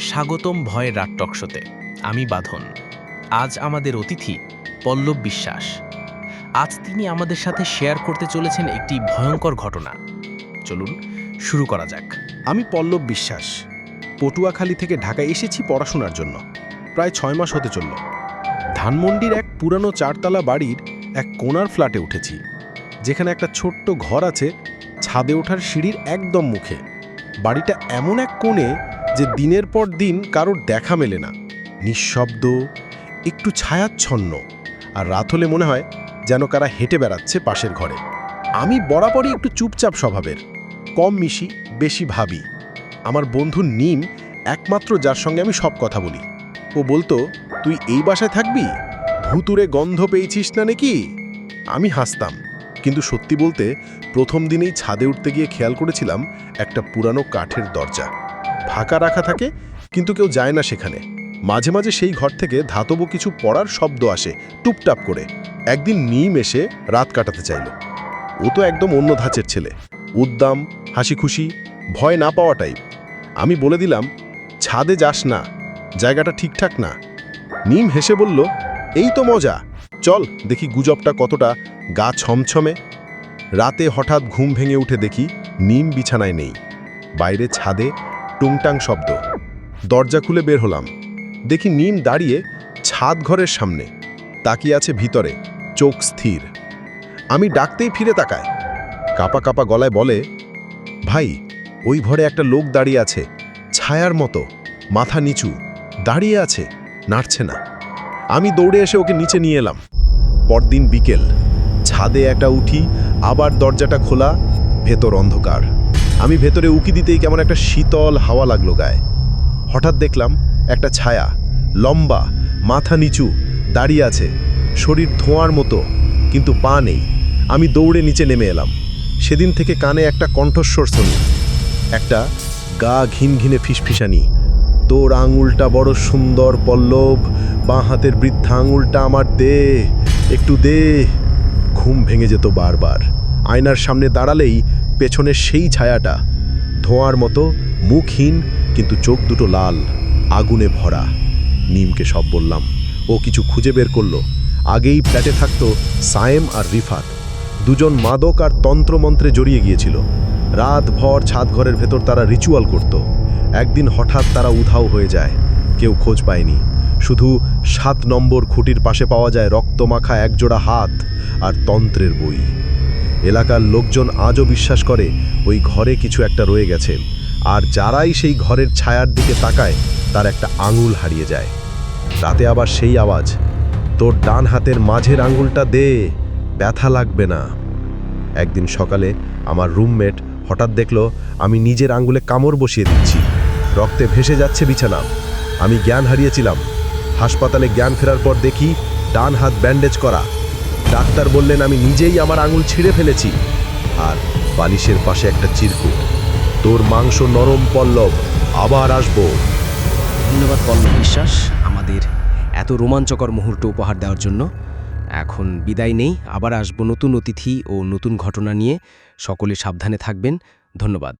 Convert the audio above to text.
স্বাগতম ভয়ের রাত টকশোতে। আমি বাঁধন। আজ আমাদের অতিথি পল্লব বিশ্বাস। আজ তিনি আমাদের সাথে শেয়ার করতে চলেছেন একটি ভয়ঙ্কর ঘটনা। চলুন, শুরু করা যাক। আমি পল্লব বিশ্বাস। পটুয়াখালী থেকে ঢাকায় এসেছি পড়াশোনার জন্য। প্রায় ছয় মাস হতে চলল। ধানমন্ডির এক পুরানো চারতলা বাড়ির এক কোণার ফ্ল্যাটে উঠেছি। যেখানে একটা ছোট্ট ঘর আছে, ছাদে ওঠার সিঁড়ির একদম মুখে। বাড়িটা এমন এক কোণে যে দিনের পর দিন কারোর দেখা মেলে না, নিঃশব্দ, একটু ছায়াচ্ছন্ন, আর রাত হলে মনে হয় যেন কারা হেঁটে বেড়াচ্ছে পাশের ঘরে। আমি বরাবরই একটু চুপচাপ স্বভাবের, কম মিশি, বেশি ভাবি। আমার বন্ধু নিম একমাত্র যার সঙ্গে আমি সব কথা বলি। ও বলতো, তুই এই বাসায় থাকবি? ভুতুরে গন্ধ পেয়েছিস না নাকি? আমি হাসতাম, কিন্তু সত্যি বলতে প্রথম দিনেই ছাদে উঠতে গিয়ে খেয়াল করেছিলাম একটা পুরানো কাঠের দরজা। ফাঁকা রাখা থাকে, কিন্তু কেউ যায় না সেখানে। মাঝে মাঝে সেই ঘর থেকে ধাতব কিছু পড়ার শব্দ আসে, টুপটাপ করে। একদিন নিম এসে রাত কাটাতে চাইল। ও তো একদম অন্য ধাঁচের ছেলে। উদ্দাম হাসি খুশি ভয় না পাওয়া টাইপ আমি বলে দিলাম, ছাদে যাস না, জায়গাটা ঠিকঠাক না। নিম হেসে বলল, এই তো মজা। চল, দেখি গুজবটা কতটা গা ছমছমে। রাতে হঠাৎ ঘুম ভেঙে উঠে দেখি নিম বিছানায় নেই। বাইরে ছাদে টুংটাং শব্দ। দরজা খুলে বের হলাম। দেখি নিম দাঁড়িয়ে ছাদ ঘরের সামনে। তাকিয়ে আছে ভিতরে, চোখ স্থির। আমি ডাকতেই ফিরে তাকায় কাপা কাপা গলায় বলে, ভাই, ওই ঘরে একটা লোক দাঁড়িয়ে আছে, ছায়ার মতো, মাথা নিচু, দাঁড়িয়ে আছে, নাড়ছে না। আমি দৌড়ে এসে ওকে নিচে নিয়ে এলাম। পরদিন বিকেল, ছাদে একটা উঠি, আবার দরজাটা খোলা, ভেতর অন্ধকার। আমি ভেতরে উকি দিতেই কেমন একটা শীতল হাওয়া লাগল গায়ে। হঠাৎ দেখলাম একটা ছায়া, লম্বা, মাথা নিচু, দাঁড়িয়ে আছে, শরীর ধোঁয়ার মতো, কিন্তু পা নেই। আমি দৌড়ে নিচে নেমে এলাম। সেদিন থেকে কানে একটা কণ্ঠস্বর শুনি, একটা গা ঘিন ঘিনে ফিসফিসানি। তোর আঙুলটা বড় সুন্দর পল্লব, বাঁ হাতের বৃদ্ধা আঙুলটা আমার দে একটু দে ঘুম ভেঙে যেত বারবার। আয়নার সামনে দাঁড়ালেই পেছনের সেই ছায়াটা, ধোঁয়ার মতো, মুখহীন, কিন্তু চোখ দুটো লাল, আগুনে ভরা। নিমকে সব বললাম। ও কিছু খুঁজে বের করল। আগেই ফ্ল্যাটে থাকতো সায়েম আর রিফাত। দুজন মাদক আর তন্ত্রমন্ত্রে জড়িয়ে গিয়েছিল। রাত ভর ছাদ ঘরের ভেতর তারা রিচুয়াল করত। একদিন হঠাৎ তারা উধাও হয়ে যায়। কেউ খোঁজ পায়নি। শুধু সাত নম্বর খুঁটির পাশে পাওয়া যায় রক্তমাখা একজোড়া হাত আর তন্ত্রের বই। এলাকার লোকজন আজও বিশ্বাস করে ওই ঘরে কিছু একটা রয়ে গেছে। আর যারাই সেই ঘরের ছায়ার দিকে তাকায়, তার একটা আঙুল হারিয়ে যায়। রাতে আবার সেই আওয়াজ, তোর ডান হাতের মাঝের আঙুলটা দে, ব্যথা লাগবে না। একদিন সকালে আমার রুমমেট হঠাৎ দেখল, আমি নিজের আঙ্গুলে কামড় বসিয়ে দিচ্ছি। রক্তে ভেসে যাচ্ছে বিছানা। আমি জ্ঞান হারিয়েছিলাম। হাসপাতালে জ্ঞান ফেরার পর দেখি ডান হাত ব্যান্ডেজ করা। ডাক্তার বললেন, আমি নিজেই আমার আঙুল ছিঁড়ে ফেলেছি। আর বালিশের পাশে একটা চিরকুট। তোর মাংস নরম পল্লব, আবার আসব। ধন্যবাদ পল্লব বিশ্বাস। আমাদের এত রোমাঞ্চকর মুহূর্ত উপহার দেওয়ার জন্য। এখন বিদায় নেই, আবার আসব নতুন অতিথি ও নতুন ঘটনা নিয়ে। সকলে সাবধানে থাকবেন। ধন্যবাদ।